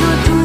আছো